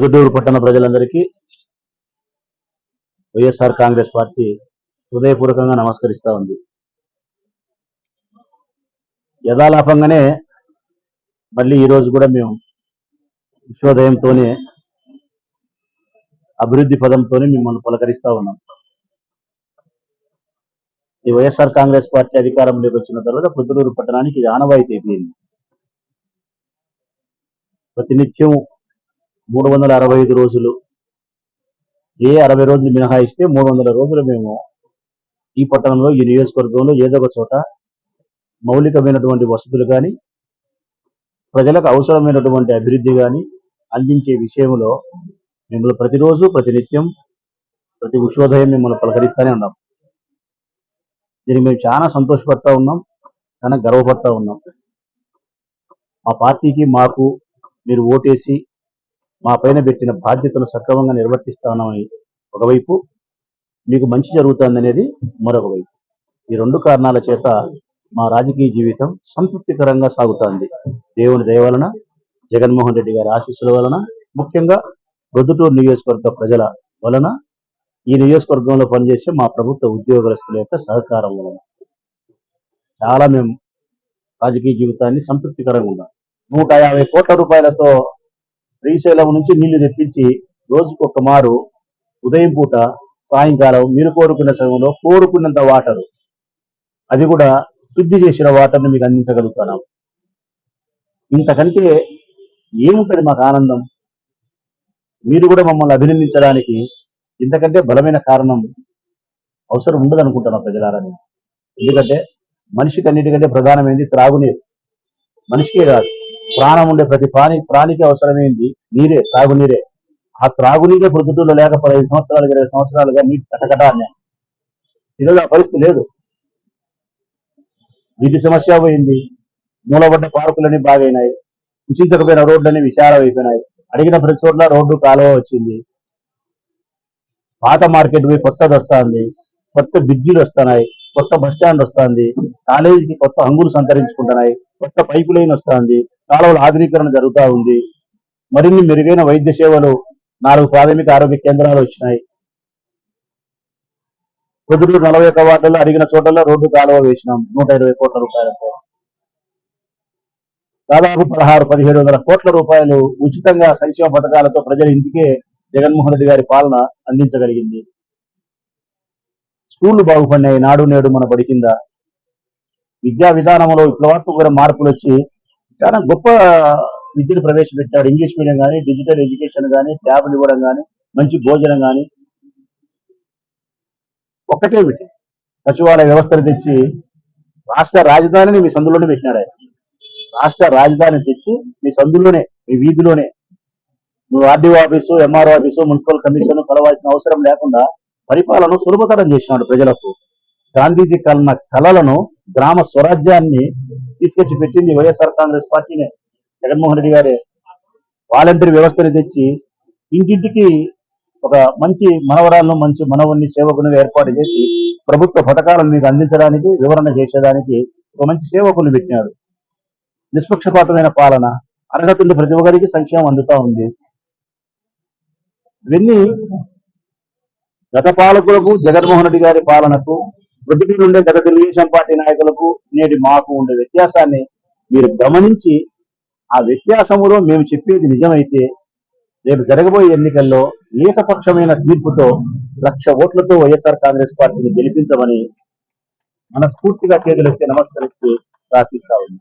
గుడ్డూరు పట్టణ ప్రజలందరికీ వైఎస్ఆర్ కాంగ్రెస్ పార్టీ హృదయపూర్వకంగా నమస్కరిస్తూ ఉంది. యథాలాపంగానే మళ్ళీ ఈరోజు కూడా మేము విశ్వోదయంతోనే అభివృద్ధి పదంతోనే మిమ్మల్ని పలకరిస్తా ఉన్నాం. ఈ వైఎస్ఆర్ కాంగ్రెస్ పార్టీ అధికారంలోకి వచ్చిన తర్వాత పొద్దుటూరు పట్టణానికి ఇది ఆనవాయితీ అయిపోయింది. ప్రతినిత్యం మూడు వందల అరవై ఐదు రోజులు. ఏ అరవై రోజులు మినహాయిస్తే మూడు వందల రోజులు మేము ఈ పట్టణంలో ఈ నియోజకవర్గంలో ఏదో ఒక చోట మౌలికమైనటువంటి వసతులు కానీ ప్రజలకు అవసరమైనటువంటి అభివృద్ధి కానీ అందించే విషయంలో మిమ్మల్ని ప్రతిరోజు ప్రతినిత్యం ప్రతి ఉషోదయం మిమ్మల్ని పలకరిస్తూనే ఉన్నాం. దీనికి మేము చాలా సంతోషపడతా ఉన్నాం చాలా గర్వపడతా ఉన్నాం. మా పార్టీకి మాకు మీరు ఓటేసి మా పైన పెట్టిన బాధ్యతను సక్రమంగా నిర్వర్తిస్తామని ఒకవైపు మీకు మంచి జరుగుతుందనేది మరొక వైపు. ఈ రెండు కారణాల చేత మా రాజకీయ జీవితం సంతృప్తికరంగా సాగుతోంది. దేవుని దయ వలన జగన్మోహన్ రెడ్డి గారి ఆశీస్సుల వలన ముఖ్యంగా ప్రొద్దుటూరు నియోజకవర్గ ప్రజల వలన ఈ నియోజకవర్గంలో పనిచేసే మా ప్రభుత్వ ఉద్యోగస్తుల యొక్క సహకారం వలన. చాలా మేము రాజకీయ జీవితాన్ని సంతృప్తికరంగా ఉన్నాం నూట యాభై కోట్ల రూపాయలతో శ్రీశైలం నుంచి నీళ్ళు తెప్పించి రోజుకు ఒక మారు ఉదయం పూట సాయంకాలం మీరు కోరుకున్న సమయంలో కోరుకున్నంత వాటర్. అది కూడా శుద్ధి చేసిన వాటర్ని మీకు అందించగలుగుతున్నాం. ఇంతకంటే ఏముంటది మాకు ఆనందం? మీరు కూడా మమ్మల్ని అభినందించడానికి ఇంతకంటే బలమైన కారణం అవసరం ఉండదు అనుకుంటున్నాం ప్రజలారని ఎందుకంటే మనిషికి అన్నిటికంటే ప్రధానమైనది త్రాగునీరు. మనిషికే కాదు. ప్రాణం ఉండే ప్రతి ప్రాణి ప్రాణికి అవసరమైంది నీరే త్రాగునీరే. ఆ త్రాగునీరే పొద్దుటూరులో లేక పదహైదు సంవత్సరాలు ఇరవై సంవత్సరాలుగా నీటి కటకట అన్నాయి ఈరోజు ఆ పరిస్థితి లేదు. నీటి సమస్య పోయింది. మూలబడ్డ పార్కులన్నీ బాగైనాయి. ఉచించకపోయిన రోడ్లన్నీ విశాలమైపోయినాయి. అడిగిన ప్రతి చోట్ల రోడ్డు కాలువ వచ్చింది. పాత మార్కెట్ పోయి కొత్తది వస్తుంది కొత్త బ్రిడ్జిలు వస్తున్నాయి. కొత్త బస్ స్టాండ్ వస్తుంది. కాలేజీకి కొత్త హంగులు సంతరించుకుంటున్నాయి. కొత్త పైపు లైన్ వస్తుంది. కాలువల ఆధునీకరణ జరుగుతూ ఉంది. మరిన్ని మెరుగైన వైద్య సేవలు నాలుగు ప్రాథమిక ఆరోగ్య కేంద్రాలు వచ్చినాయి. పొద్దుటూరు నలభై ఒక్క వార్డుల్లో అడిగిన చోటల్లో రోడ్డు కాలువ వేసినాం. నూట ఇరవై కోట్ల రూపాయలతో. దాదాపు పదహారు పదిహేడు వందల కోట్ల రూపాయలు ఉచితంగా సంక్షేమ పథకాలతో ప్రజల ఇంటికే జగన్మోహన్ రెడ్డి గారి పాలన అందించగలిగింది. స్కూళ్ళు బాగుపడినాయి. నాడు నేడు మన బడి కింద. విద్యా విధానంలో విప్లవాత్మకమైన మార్పులు వచ్చి చాలా గొప్ప విద్యను ప్రవేశపెట్టాడు. ఇంగ్లీష్ మీడియం కానీ డిజిటల్ ఎడ్యుకేషన్ కానీ ట్యాబ్లు ఇవ్వడం కానీ మంచి భోజనం కానీ ఒక్కటే పెట్టి సచివాలయ వ్యవస్థను తెచ్చి రాష్ట్ర రాజధానిని మీ సందులోనే పెట్టినాడు ఆయన. రాష్ట్ర రాజధాని తెచ్చి మీ సందులోనే మీ వీధిలోనే. నువ్వు RDO office MRO office municipal commission కలవాల్సిన అవసరం లేకుండా పరిపాలన సులభతరం చేసినాడు ప్రజలకు. గాంధీజీ కలన కళలను గ్రామ స్వరాజ్యాన్ని తీసుకొచ్చి పెట్టింది వైఎస్ఆర్ కాంగ్రెస్ పార్టీనే. జగన్మోహన్ రెడ్డి గారే. వాలంటీర్ వ్యవస్థను తెచ్చి ఇంటింటికి ఒక మంచి మనవరాలను మంచి మనవుని సేవకుని ఏర్పాటు చేసి ప్రభుత్వ పథకాలను మీకు అందించడానికి వివరణ చేసేదానికి ఒక మంచి సేవకుని పెట్టినాడు నిష్పక్షపాతమైన పాలన అర్హత ఉండే ప్రతి ఒక్కరికి సంక్షేమం అందుతా ఉంది. ఇవన్నీ గత పాలకులకు జగన్మోహన్ రెడ్డి గారి పాలనకు ప్రొద్దుటూరు నుండే గత తెలుగుదేశం పార్టీ నాయకులకు నేటి మాకు ఉండే వ్యత్యాసాన్ని మీరు గమనించి ఆ వ్యత్యాసములో మేము చెప్పేది నిజమైతే రేపు జరగబోయే ఎన్నికల్లో ఏకపక్షమైన తీర్పుతో లక్ష ఓట్లతో వైఎస్ఆర్ కాంగ్రెస్ పార్టీని గెలిపించమని మనస్ఫూర్తిగా చేతులెత్తి నమస్కరిస్తూ ప్రార్థిస్తా ఉన్నాం.